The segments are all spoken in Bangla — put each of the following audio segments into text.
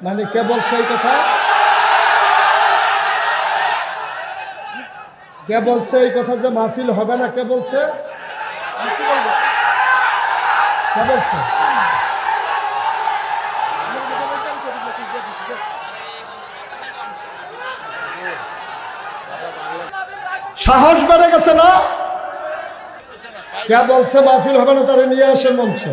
মানে কে বলছে এই কথা? কে বলছে এই কথা যে মাহফিল হবে না কে বলছে সাহস বেড়ে গেছে না? কে বলছে মাহফিল হবে না, তারা নিয়ে আসেন মঞ্চে।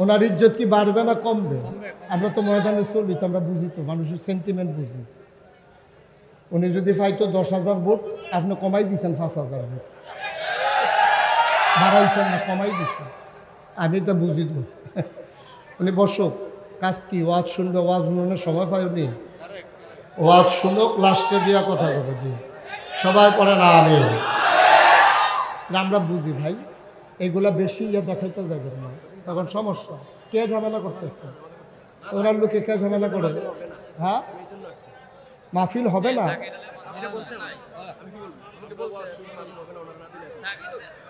ওনার ইজ্জত কি বাড়বে না কমবে? আমরা তো ময়দানে চলি তো আমরা বুঝি তো মানুষের সেন্টিমেন্ট বুঝি। উনি যদি পাইতো দশ হাজার ভোট আপনি কমাই দিয়েছেন পাঁচ হাজার ভোট। বাড়াইছেন না কমাই দিচ্ছেন আমি তো বুঝি তো। উনি বসুক কাজ কি? ওয়াজ শুনবে ওয়াজ শুনানোর সময় পাই উনি? ওয়াজ শুনুক লাস্টে দিয়া কথা বলব জি। সবাই পড়ে না আমি। আমরা বুঝি ভাই। এগুলা বেশি ইয়ে দেখাইতে যাবেন না। তখন সমস্যা। কে ঝামেলা করতেছে? ওনার লোকে কে ঝামেলা করে? হ্যাঁ? মাহফিল হবে না?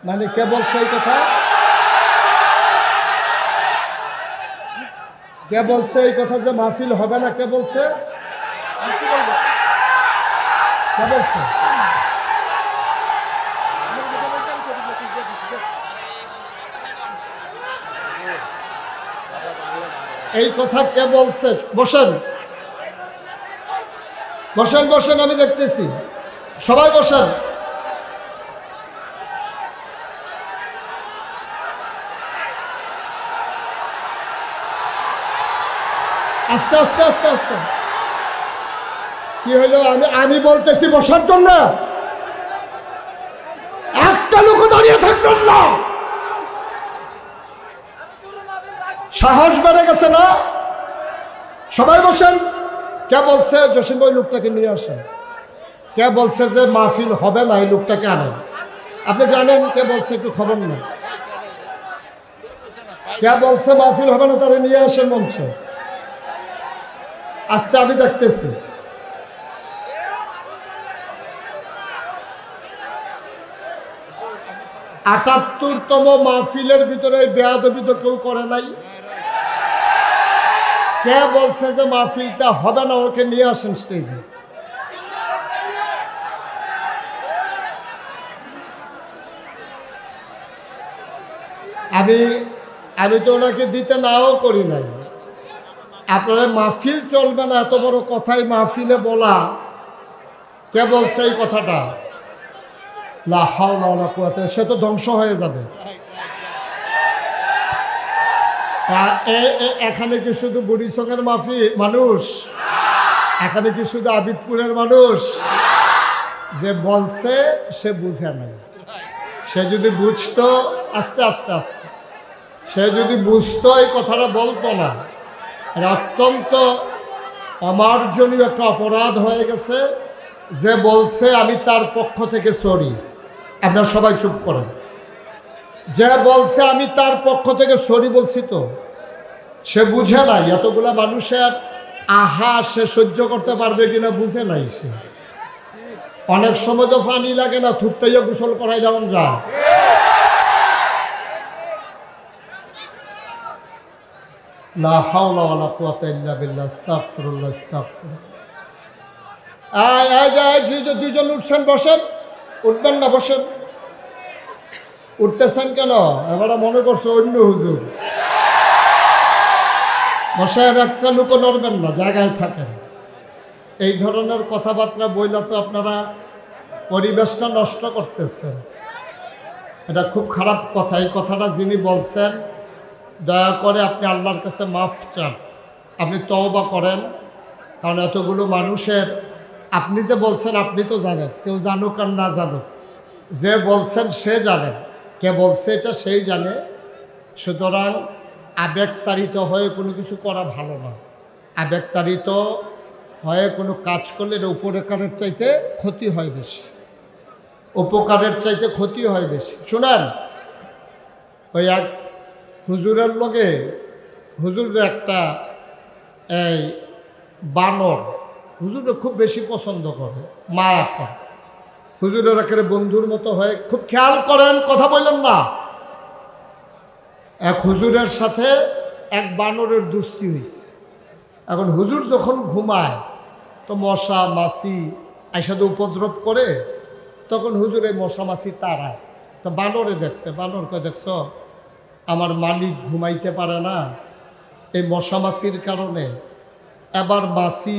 মানে কে বলছে এই কথা? কে বলছে এই কথা যে মাহফিল হবে না? কে বলছে? কে বলছে? এই কথা কে বলছে? বসেন। বসেন বসেন, আমি দেখতেছি। সবাই বসেন। আস্তে আস্তে আস্তে আস্তে। কি হইল? আমি আমি বলতেছি বসার জন্য একটা লোক দাঁড়িয়ে থাকবেন না সাহস বেড়ে গেছে না? সবাই বসেন। কে বলছে জসিম ভাই লোকটাকে নিয়ে আসেন? কে বলছে যে মাহফিল হবে না, এই লোকটাকে আনেন? আপনি জানেন কে বলছে, একটু খবর নেই কে বলছে মাহফিল হবে না, তারা নিয়ে আসেন মঞ্চে। আজকে আমি দেখতেছি। আটাত্তরতম মাহফিলের ভিতরে বেয়াদবি তো কেউ করে নাই। কে বলছে যে মাহফিলটা হবে না, ওকে নিয়ে আসেন স্টেজে আমি আমি তো ওনাকে দিতে নাও করি নাই। আপনারা মাহফিল চলবে না, এত বড় কথাই মাহফিলে বলা। কে বলছে এই কথাটা? সে তো ধ্বংস হয়ে যাবে। এখানে কি শুধু বুড়িসঙ্গের মাফি মানুষ? এখানে কি শুধু আবিদপুরের মানুষ? যে বলছে, সে বুঝে নাই। সে যদি বুঝতো, আস্তে আস্তে আস্তে। সে যদি বুঝতো, এই কথাটা বলতো না। অত্যন্ত জন্য একটা অপরাধ হয়ে গেছে। যে বলছে, আমি তার পক্ষ থেকে সরি। আপনারা সবাই চুপ করেন। যে বলছে, আমি তার পক্ষ থেকে সরি বলছি তো। সে বুঝে নাই এতগুলা মানুষের আহা, সে সহ্য করতে পারবে কিনা বুঝে নাই সে। অনেক সময় তো পানি লাগে না থুকতেই গোসল করাই যেমন দুইজন দুইজন উঠছেন, বসেন। উঠবেন না বসেন। উঠতেছেন কেন? এবারে মনে করছ অন্য হুজুর। বসেন একটা লুকো নড়বেন না, জায়গায় থাকেন। এই ধরনের কথাবার্তা বইলা তো আপনারা পরিবেশটা নষ্ট করতেছেন। এটা খুব খারাপ কথা। এই কথাটা যিনি বলছেন, দয়া করে আপনি আল্লাহর কাছে মাফ চান। আপনি তওবা করেন, কারণ এতগুলো মানুষের আপনি যে বলছেন, আপনি তো জানেন। কেউ জানুক আর না জানুক। যে বলছেন, সে জানেন কে বলছে এটা, সেই জানে। সুতরাং আবেগতাড়িত হয়ে কোনো কিছু করা ভালো না। আবেগতাড়িত হয়ে কোনো কাজ করলে এটা উপকারের চাইতে ক্ষতি হয় বেশি। উপকারের চাইতে ক্ষতি হয় বেশি। শোনান, ওই এক হুজুরের লগে হুজুরের একটা এই বানর হুজুরে খুব বেশি পছন্দ করে, মায়া করে। হুজুরের একেবারে বন্ধুর মতো হয়ে খুব খেয়াল করেন, কথা বললেন না। এক হুজুরের সাথে এক বানরের দুস্তি হয়েছে এখন হুজুর যখন ঘুমায়, তো মশা, মাছি আইসাদে উপদ্রব করে, তখন হুজুর এই মশা, মাছি তাড়ায়। তো বানরে দেখছে বানরকে দেখছ, আমার মালিক ঘুমাইতে পারে না। এই মশা, মাছির কারণে এবার মাছি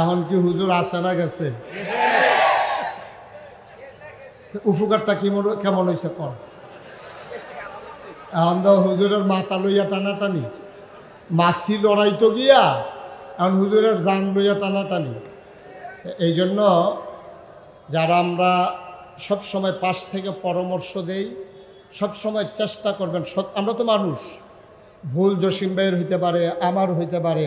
এখন কি হুজুর আসে না গেছে? উপকারটা কেমন কেমন হয়েছে কর এখন তো হুজুরের মাথা লইয়া টানা টানাটানি। মাছি লড়াইতো গিয়া, এখন হুজুরের জান লইয়া টানাটানি। এই জন্য যারা আমরা সবসময় পাশ থেকে পরামর্শ দেই সবসময় চেষ্টা করবেন। আমরা তো মানুষ। ভুল জসিম ভাইয়ের হইতে পারে আমার হইতে পারে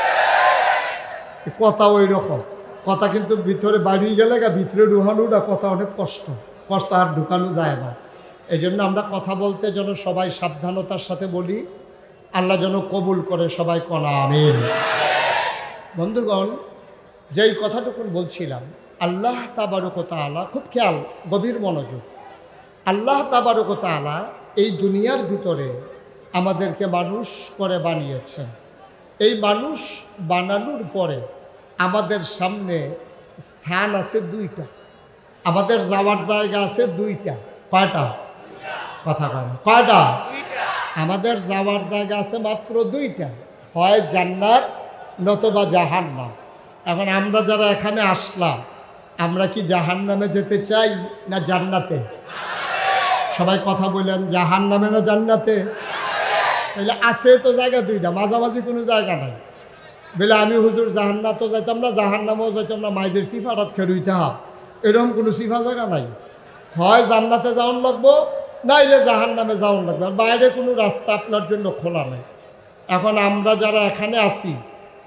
কথা ওই রকম। কথা কিন্তু ভিতরে বাড়িয়ে গেলে গা, ভিতরে ঢুকানোটা কথা অনেক কষ্ট। কষ্ট আর ঢুকানো যায় না। এই জন্য আমরা কথা বলতে যেন সবাই সাবধানতার সাথে বলি। আল্লাহ যেন কবুল করে সবাই কলা আমিন। বন্ধুগণ, যেই কথাটুকুন বলছিলাম, আল্লাহ তাবারকতা আলা খুব খেয়াল, গভীর মনোযোগ। আল্লাহ তাবারকতা আলা এই দুনিয়ার ভিতরে আমাদেরকে মানুষ করে বানিয়েছেন। এই মানুষ বানানোর পরে আমাদের সামনে স্থান আছে দুইটা। আমাদের যাওয়ার জায়গা আছে দুইটা। কয়টা? কথা কয়। কয়টা? আমাদের যাওয়ার জায়গা আছে মাত্র দুইটা। হয় জান্নাত নতবা জাহান্নাম। এখন আমরা যারা এখানে আসলাম আমরা কি জাহান্নামে যেতে চাই না জান্নাতে? সবাই কথা বললেন জাহান্নামে না জান্নাতে? তাহলে আছে তো জায়গা দুইটা, মাঝামাঝি কোনো জায়গা নাই। বলে আমি হুজুর জাহান্নাতও যাইতাম না, জাহান্নামেও যাইতাম না, মাইদের সিফাটাত খেরুইতে হাব এরকম কোনো সিফা জায়গা নাই। হয় জান্নাতে যাওয়ান লাগবো, নাইলে জাহান নামে যাওয়ান লাগবে। আর বাইরে কোনো রাস্তা আপনার জন্য খোলা নেই। এখন আমরা যারা এখানে আছি,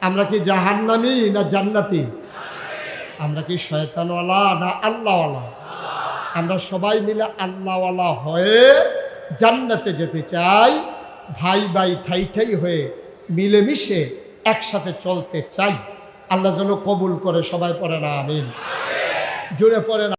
আমরা কি জাহান্নামি না জান্নাতি? আমরা কি শয়তানওয়ালা না আল্লাহওয়ালা? আমরা সবাই মিলে আল্লাহওয়ালা হয়ে জান্নাতে যেতে চাই। ভাই ভাই ঠাই ঠাই হয়ে মিলেমিশে একসাথে চলতে চাই। আল্লাহ যেন কবুল করে, সবাই পড়ে না, আমিন। জুড়ে পড়ে না।